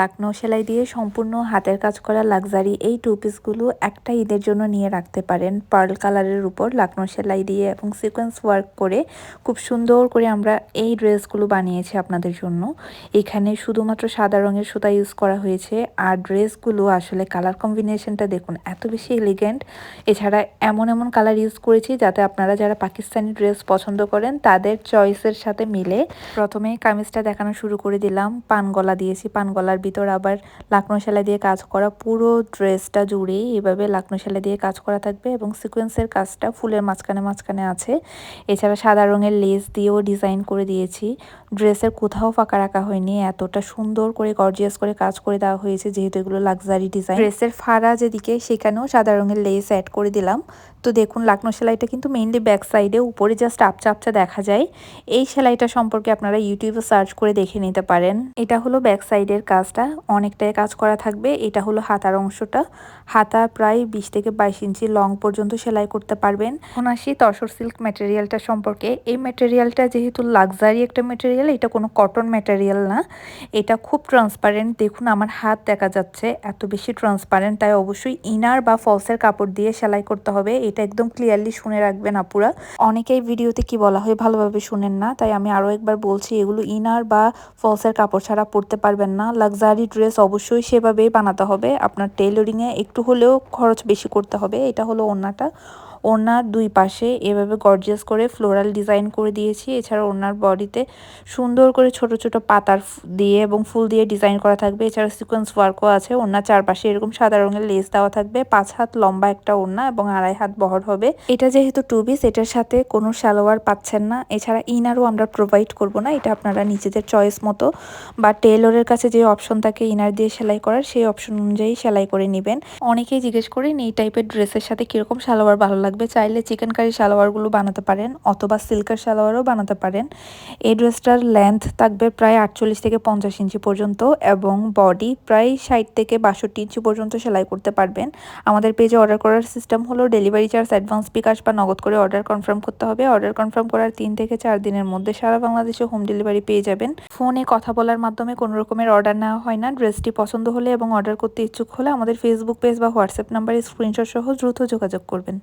লাকনো সেলাই দিয়ে সম্পূর্ণ হাতের কাজ করা লাক্সারি এই টু পিসগুলো একটা ঈদের জন্য নিয়ে রাখতে পারেন। পার্ল কালারের উপর লাকনো সেলাই দিয়ে এবং সিকোয়েন্স ওয়ার্ক করে খুব সুন্দর করে আমরা এই ড্রেসগুলো বানিয়েছি আপনাদের জন্য। এখানে শুধুমাত্র সাদা রঙের সুতা ইউজ করা হয়েছে। আর ড্রেসগুলো আসলে কালার কম্বিনেশনটা দেখুন, এত বেশি এলিগেন্ট এছাড়া এমন এমন কালার ইউজ করেছি যাতে আপনারা যারা পাকিস্তানি ড্রেস পছন্দ করেন, তাদের চয়েসের সাথে মিলে প্রথমে কামিজটা দেখানো শুরু করে দিলাম পান গলা দিয়েছি পান গলার ভিতর আবার লাকনো দিয়ে কাজ করা পুরো ড্রেসটা জুড়েই এভাবে লাকনো দিয়ে কাজ করা থাকবে এবং সিকোয়েন্সের কাজটা ফুলের মাঝখানে মাঝখানে আছে। এছাড়া সাদা রঙের লেস দিয়েও ডিজাইন করে দিয়েছি। ড্রেসের কোথাও ফাঁকা রাখা হয়নি, এতটা সুন্দর করে গর্জিয়াস করে কাজ করে দেওয়া হয়েছে যেহেতু এগুলো লাক্সারি ডিজাইন ড্রেসের ফাড়া যেদিকে, সেখানেও সাদা রঙের লেস অ্যাড করে দিলাম। তো দেখুন লাকনো সেলাইটা কিন্তু মেইনলি ব্যাক সাইডে উপরে জাস্ট আপচা আপচা দেখা যায়। এই সেলাইটা সম্পর্কে আপনারা ইউটিউবে সার্চ করে দেখে নিতে পারেন। এটা হলো ব্যাক সাইডের কাজটা, অনেকটাই কাজ করা থাকবে। এটা হলো হাতার অংশটা। হাতা প্রায় বিশ থেকে বাইশ ইঞ্চি লং পর্যন্ত সেলাই করতে পারবেন। এখন তসর সিল্ক ম্যাটেরিয়ালটা সম্পর্কে। এই ম্যাটেরিয়ালটা যেহেতু লাক্সারি একটা ম্যাটেরিয়াল এটা কোনো কটন ম্যাটেরিয়াল না। এটা খুব ট্রান্সপারেন্ট দেখুন আমার হাত দেখা যাচ্ছে, এত বেশি ট্রান্সপারেন্ট তাই অবশ্যই ইনার বা ফলসের কাপড় দিয়ে সেলাই করতে হবে। এটা একদম ক্লিয়ারলি শুনে রাখবেন আপুরা। অনেকেই ভিডিওতে কি বলা হয় ভালোভাবে শুনেন না, তাই আমি আরও একবার বলছি, এগুলো ইনার বা ফলসের কাপড় ছাড়া পরতে পারবেন না। লাক্সারি ড্রেস অবশ্যই সেভাবেই বানাতে হবে। আপনার টেইলরিংয়ে একটু হলেও খরচ বেশি করতে হবে। এটা হলো ওনাটা ওনার দুই পাশে এভাবে গর্জিয়াস করে ফ্লোরাল ডিজাইন করে দিয়েছি। এছাড়া ওনার বডিতে সুন্দর করে ছোট ছোট পাতার দিয়ে এবং ফুল দিয়ে ডিজাইন করা থাকবে। এছাড়া সিকোয়েন্স ওয়ার্কও আছে। ওনার চারপাশে এরকম সাদা রঙের লেস দেওয়া থাকবে। পাঁচ হাত লম্বা একটা ওড়না এবং আড়াই হাত বহর হবে। এটা যেহেতু টু পিস এটার সাথে কোনো সালোয়ার পাচ্ছেন না। এছাড়া ইনারও আমরা প্রোভাইড করব না। এটা আপনারা নিজেদের চয়েস মতো বা টেলরের কাছে যে অপশন থাকে ইনার দিয়ে সেলাই করার, সেই অপশন অনুযায়ী সেলাই করে নেবেন। অনেকেই জিজ্ঞেস করেন, এই টাইপের ড্রেসের সাথে কীরকম সালোয়ার ভালো লাগবে চাইলে চিকেন কারি সালোয়ারগুলো বানাতে পারেন অথবা সিল্কের সালোয়ারও বানাতে পারেন। এই ড্রেসটার লেন্থ থাকবে প্রায় আটচল্লিশ থেকে পঞ্চাশ ইঞ্চি পর্যন্ত এবং বডি প্রায় ষাট থেকে বাষট্টি ইঞ্চি পর্যন্ত সেলাই করতে পারবেন। আমাদের পেজে অর্ডার করার সিস্টেম হলো ডেলিভারি চার্জ অ্যাডভান্স বিকাশ বা নগদ করে অর্ডার কনফার্ম করতে হবে। অর্ডার কনফার্ম করার তিন থেকে চার দিনের মধ্যে সারা বাংলাদেশে হোম ডেলিভারি পেয়ে যাবেন। ফোনে কথা বলার মাধ্যমে কোনো রকমের অর্ডার নেওয়া হয় না। ড্রেসটি পছন্দ হলে এবং অর্ডার করতে ইচ্ছুক হলে আমাদের ফেসবুক পেজ বা হোয়াটসঅ্যাপ নাম্বারে স্ক্রিনশট সহ দ্রুত যোগাযোগ করবেন।